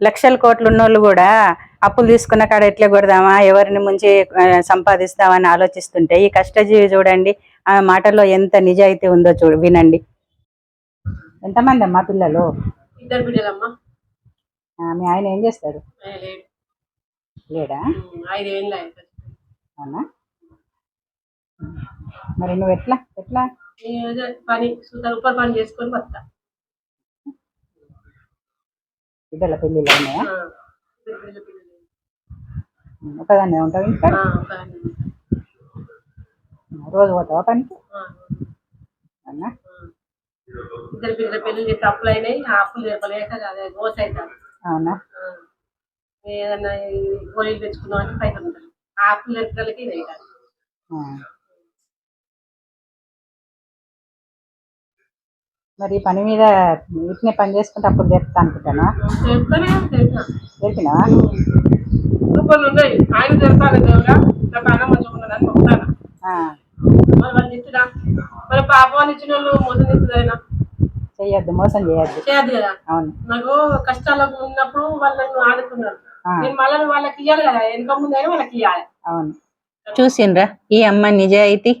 లక్షల కోట్లు ఉన్నోళ్ళు కూడా అప్పులు తీసుకున్న కాడ ఎట్లా కొడదామా? ఎవరిని ముంచి సంపాదిస్తామని ఆలోచిస్తుంటే ఈ కష్టజీవి చూడండి ఆ మాటలో ఎంత నిజాయితీ ఉందో చూడు వినండి. ఎంతమంది అమ్మా పిల్లలు? ఇద్దరు బిడ్డలమ్మ ఆ, మీ ఆయన ఏం చేస్తాడు? ఆయన లేడు. అవునా? మరి నువ్వు ఎట్లా? ఎట్లా? పని పని చేసుకొని వస్తా బిడ్డల పెళ్ళిళ్ళు ఉన్నాయా? పిల్లలు ఒకదాన్నే ఉంటావు ఇంకా. రోజు పోతావా పనికి? ఆ. ఇద్దరు బిడ్డల పెళ్ళి చేస్తే అప్పులు అయినాయి ఆ అప్పులు తీర్పలేక అదే గోస అవుతాను అవునా? ఏదన్నా గోళీలు తెచ్చుకుందాం అంటే పైసలు ఉంటాయి. ఆ అప్పులు తీర్పలకి ఇది అవుతాను మరి పని మీద ఇట్నే పని చేసుకుంటే అప్పుడు తెస్తా అనుకుంటానా తెలిపినావా రూపాయలు ఉన్నాయి. ఆయన తెలుసాను దేవుగా నా ప్రాణం మంచిగా ఉన్నదని మొక్కుతాను ఆ, మరి వాళ్ళు ఇచ్చినా మరి పాపాన్ని ఇచ్చిన వాళ్ళు మోసం ఇస్తుందైనా చెయ్యొద్దు మోసం చేయొద్దు చేయద్దు కదా? అవును. నాకు కష్టాలకు ఉన్నప్పుడు వాళ్ళని ఆదుకున్నారు. నేను మళ్ళీ వాళ్ళకి ఇవ్వాలి కదా? వెనక ముందు అయినా వాళ్ళకి ఇవ్వాలి అవును. చూసిండ్రా ఈ అమ్మ నిజాయితీ.